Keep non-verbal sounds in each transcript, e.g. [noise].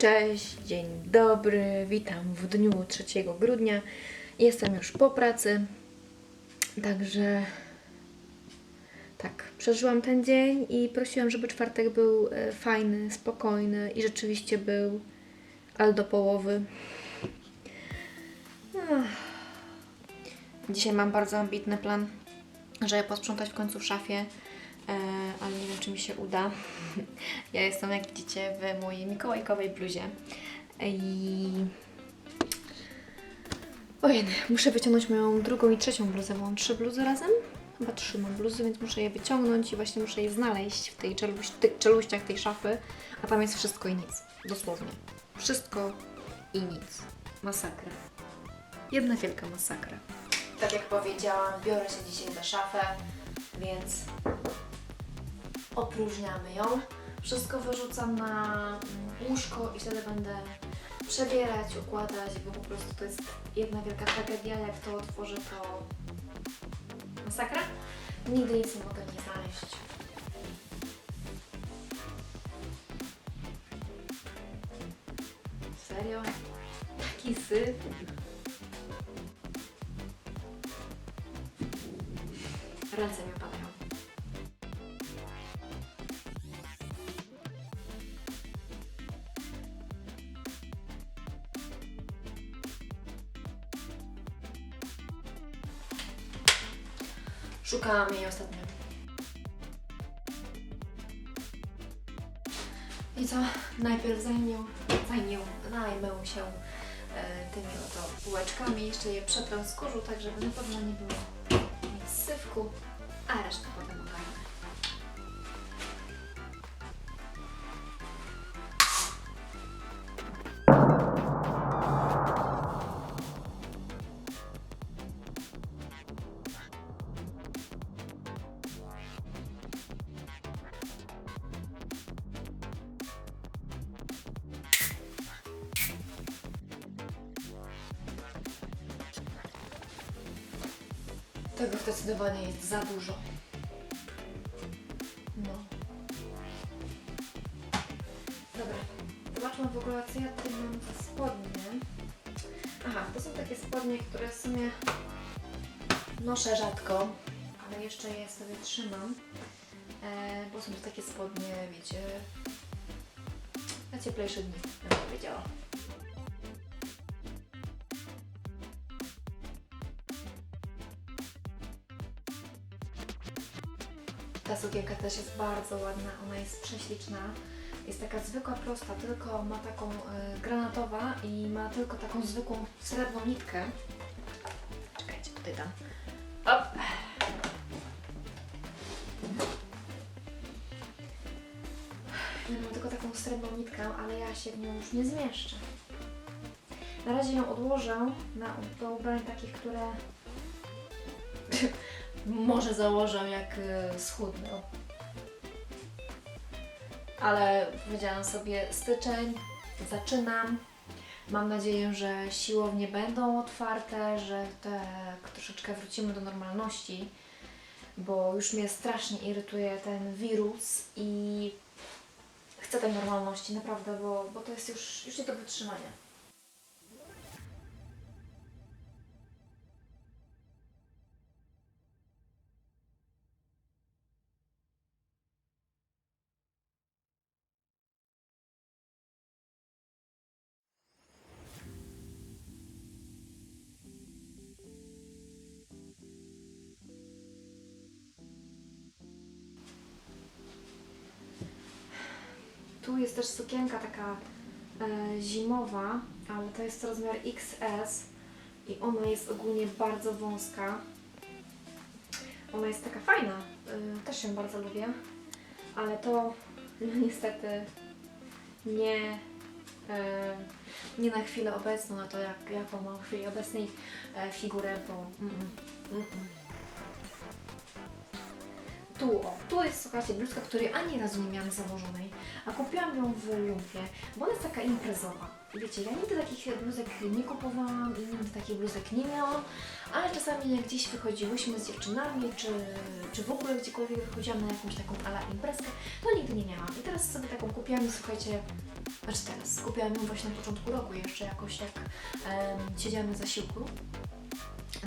Cześć, dzień dobry, witam w dniu 3 grudnia. Jestem już po pracy, także tak, przeżyłam ten dzień i prosiłam, żeby czwartek był e, fajny, spokojny i rzeczywiście był, ale do połowy. Dzisiaj mam bardzo ambitny plan, żeby posprzątać w końcu w szafie, ale nie wiem, czy mi się uda. [laughs] Ja jestem, jak widzicie, w mojej mikołajkowej bluzie i... Ojej, muszę wyciągnąć moją drugą i trzecią bluzę, bo mam trzy bluzy razem. Chyba trzy mam bluzy, więc muszę je wyciągnąć i właśnie muszę je znaleźć w tej czeluś, tych czeluściach tej szafy, a tam jest wszystko i nic. Dosłownie. Wszystko i nic. Masakra. Jedna wielka masakra. Tak jak powiedziałam, biorę się dzisiaj za szafę, więc opróżniamy ją. Wszystko wyrzucam na mm, łóżko i wtedy będę przebierać, układać, bo po prostu to jest jedna wielka tragedia. Jak to otworzę, to masakra. Nigdy nic nie mogę nie znaleźć. Serio? Taki syf? Ręce mi Szukałam jej ostatnio. I co? Najpierw zajmę, zajmę, najmę się e, tymi oto bułeczkami. Jeszcze je przetrę z kurzu, tak żeby na pewno nie było nic syfku, a resztę Tego zdecydowanie jest za dużo. No. Dobra. Zobaczmy w ogóle, co ja tutaj mam za spodnie. Aha, to są takie spodnie, które w sumie noszę rzadko, ale jeszcze je sobie trzymam. E, bo są to takie spodnie, wiecie, na cieplejsze dni, bym powiedziała. Sukienka też jest bardzo ładna, ona jest prześliczna. Jest taka zwykła, prosta, tylko ma taką y, granatowa i ma tylko taką zwykłą srebrną nitkę. Czekajcie, tutaj dam. Op. Ja mam tylko taką srebrną nitkę, ale ja się w nią już nie zmieszczę. Na razie ją odłożę na, do ubrań takich, które może założę jak y, schudnę. Ale powiedziałam sobie styczeń, zaczynam. Mam nadzieję, że siłownie będą otwarte, że tak troszeczkę wrócimy do normalności, bo już mnie strasznie irytuje ten wirus i chcę tej normalności, naprawdę, bo, bo to jest już, już nie do wytrzymania. Tu jest też sukienka taka e, zimowa, ale to jest rozmiar XS i ona jest ogólnie bardzo wąska. Ona jest taka fajna, e, też ją bardzo lubię, ale to no, niestety nie, e, nie na chwilę obecną, na to jak, jaką mam w chwili obecnej e, figurę, bo mm, mm, mm, mm. Tu, o, tu jest, słuchajcie, bluzka, której ani razu nie miałam założonej, a kupiłam ją w lumpie, bo ona jest taka imprezowa. Wiecie, ja nigdy takich bluzek nie kupowałam i nigdy takich bluzek nie miałam, ale czasami jak gdzieś wychodziłyśmy z dziewczynami, czy, czy w ogóle gdziekolwiek wychodziłam na jakąś taką ala imprezkę, to nigdy nie miałam. I teraz sobie taką kupiłam słuchajcie, znaczy teraz, kupiłam ją właśnie na początku roku jeszcze jakoś jak em, siedziałam na zasiłku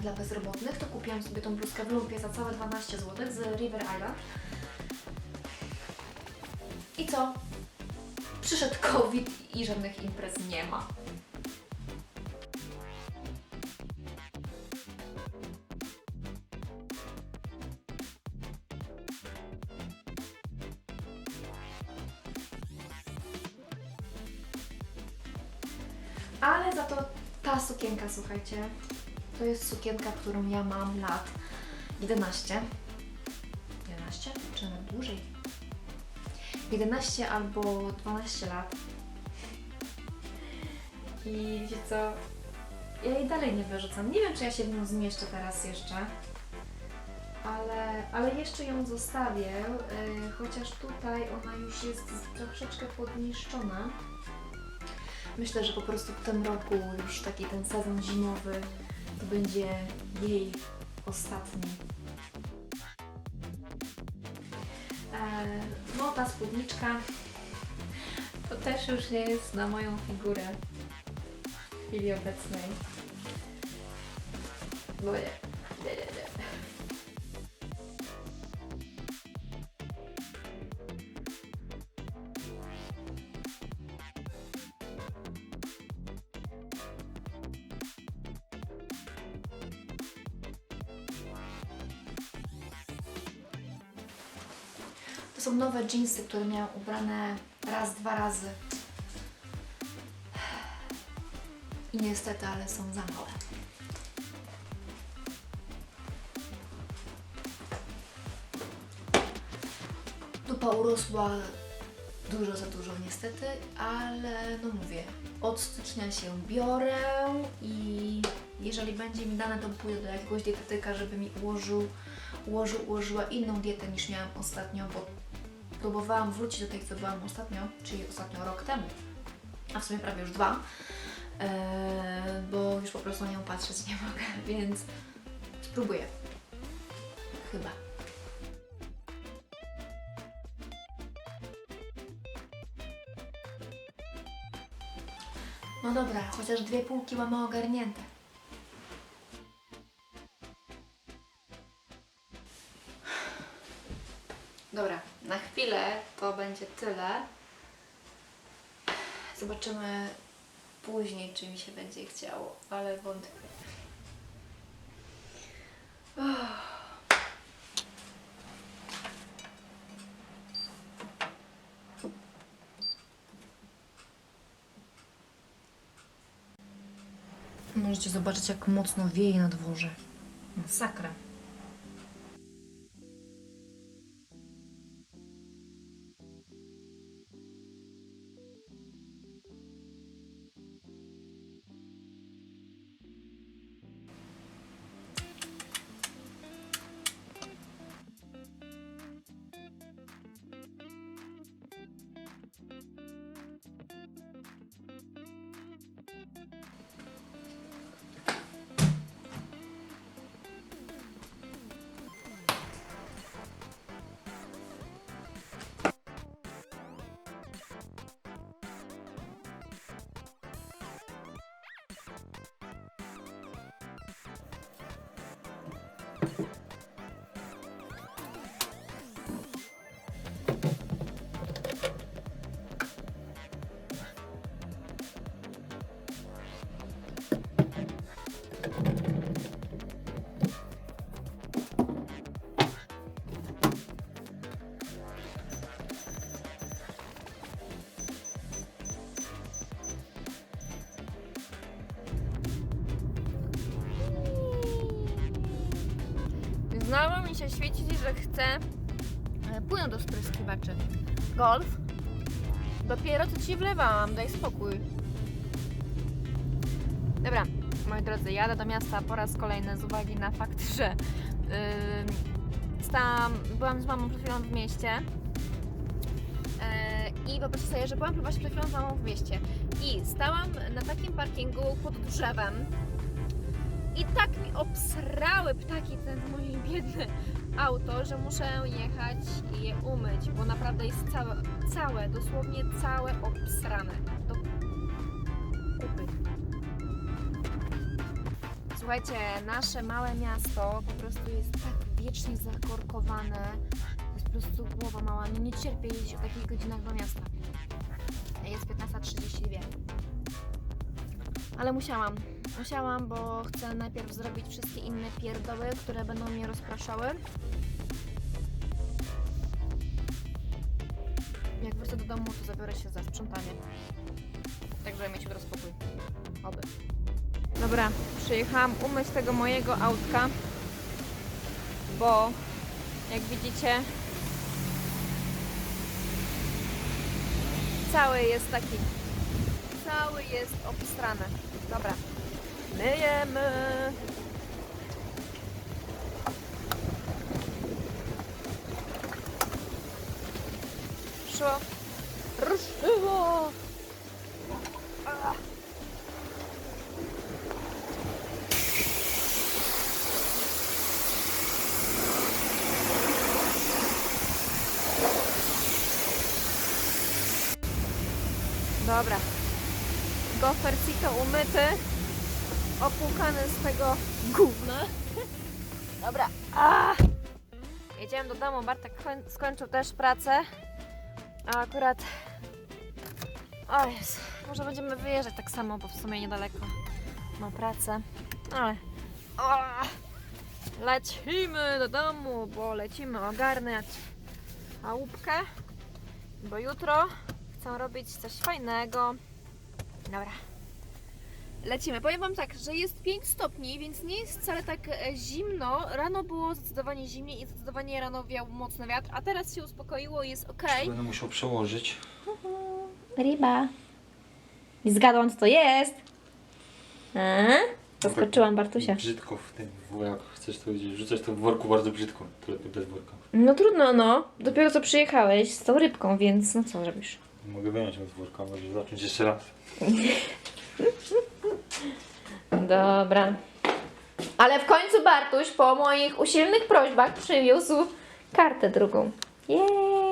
dla bezrobotnych, to kupiłam sobie tą bluzkę w lumpie za całe 12 zł z River Island. I co? Przyszedł COVID i żadnych imprez nie ma. Ale za to ta sukienka, słuchajcie, to jest sukienka, którą ja mam lat 11. 11? Czy nawet dłużej? 11 albo 12 lat. I wiecie co? Ja jej dalej nie wyrzucam. Nie wiem, czy ja się w nią zmieszczę teraz jeszcze. Ale, ale jeszcze ją zostawię, yy, chociaż tutaj ona już jest troszeczkę podniszczona. Myślę, że po prostu w tym roku już taki ten sezon zimowy to będzie jej ostatni. No ta spódniczka to też już nie jest na moją figurę w chwili obecnej. Nie, nie, są nowe jeansy, które miałam ubrane raz, dwa razy. I niestety, ale są za małe. Dupa urosła dużo za dużo niestety, ale no mówię, od stycznia się biorę i jeżeli będzie mi dane, to pójdę do jakiegoś dietetyka, żeby mi ułożył, ułożył, ułożyła inną dietę niż miałam ostatnio, bo próbowałam wrócić do tej, co byłam ostatnio, czyli ostatnio rok temu, a w sumie prawie już dwa, eee, bo już po prostu na nią patrzeć nie mogę, [laughs] więc spróbuję. Chyba. No dobra, chociaż dwie półki mamy ogarnięte. Chwilę to będzie tyle. Zobaczymy później, czy mi się będzie chciało, ale wątpię. Możecie zobaczyć, jak mocno wieje na dworze. Masakra. Świeci, że chcę e, płynąć do spryskiwaczy. Golf. Dopiero co ci wlewałam, daj spokój. Dobra, moi drodzy, jadę do miasta po raz kolejny z uwagi na fakt, [laughs] że ym, stałam, byłam z mamą przed chwilą w mieście e, i wyobraźcie sobie, że byłam właśnie przed chwilą z mamą w mieście i stałam na takim parkingu pod drzewem i tak mi obsrały ptaki ten moje biedne auto, że muszę jechać i je umyć, bo naprawdę jest całe, całe, dosłownie całe obsrane. Do kupy. Słuchajcie, nasze małe miasto po prostu jest tak wiecznie zakorkowane. Jest po prostu głowa mała. Nie cierpię jeździć o takich godzinach do miasta. Jest 15.32. Ale musiałam. Musiałam, bo chcę najpierw zrobić wszystkie inne pierdoły, które będą mnie rozpraszały. Jak wrócę do domu, to zabiorę się za sprzątanie. Tak, żeby mieć rozpokój. Oby. Dobra, przyjechałam umyć tego mojego autka, bo jak widzicie cały jest taki cały jest obstrany. Dobra, myjemy. Szło. Ruszyło. Ah. Dobra. Gofercito umyty, opłukany z tego gówna. Dobra. A! Jedziemy do domu. Bartek koń- skończył też pracę. A akurat... O jest. Może będziemy wyjeżdżać tak samo, bo w sumie niedaleko ma pracę. Ale... O! Lecimy do domu, bo lecimy ogarniać chałupkę. Bo jutro chcę robić coś fajnego. Dobra. Lecimy. Powiem Wam tak, że jest 5 stopni, więc nie jest wcale tak e, zimno. Rano było zdecydowanie zimniej i zdecydowanie rano wiał mocny wiatr, a teraz się uspokoiło i jest ok. Będę musiał przełożyć. Ryba. I zgadłam, co to jest. A? Zaskoczyłam Bartusia. Brzydko w tym, wo- jak chcesz to gdzieś rzucać to w worku bardzo brzydko. To lepiej bez worka. No trudno, no. Dopiero co przyjechałeś z tą rybką, więc no co robisz? Mogę wyjąć ją z worka, może zacząć jeszcze raz. [laughs] Dobra. Ale w końcu Bartuś po moich usilnych prośbach przywiózł kartę drugą. Jej!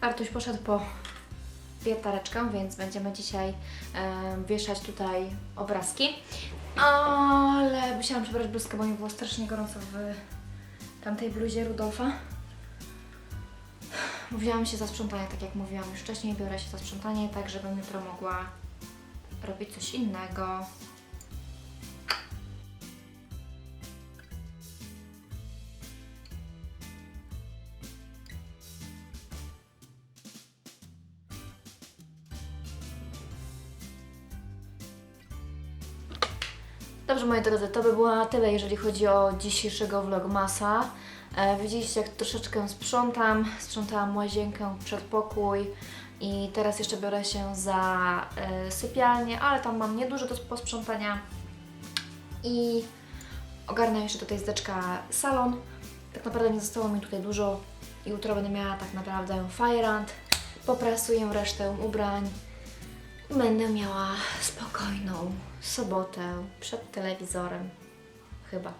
Artuś poszedł po wiertareczkę, więc będziemy dzisiaj em, wieszać tutaj obrazki. Ale musiałam przebrać bluzkę, bo mi było strasznie gorąco w tamtej bluzie Rudolfa. Wzięłam się za sprzątanie, tak jak mówiłam już wcześniej, biorę się za sprzątanie, tak żebym jutro mogła robić coś innego. Dobrze, moi drodzy, to by było na tyle, jeżeli chodzi o dzisiejszego vlogmasa. E, widzieliście, jak troszeczkę sprzątam. Sprzątałam łazienkę, przedpokój i teraz jeszcze biorę się za e, sypialnię, ale tam mam niedużo do posprzątania. I ogarnę jeszcze tutaj z deczka salon. Tak naprawdę nie zostało mi tutaj dużo. Jutro będę miała tak naprawdę fajrant. Poprasuję resztę ubrań. Będę miała spokojną sobotę przed telewizorem. Chyba.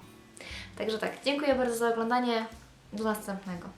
Także tak, dziękuję bardzo za oglądanie. Do następnego.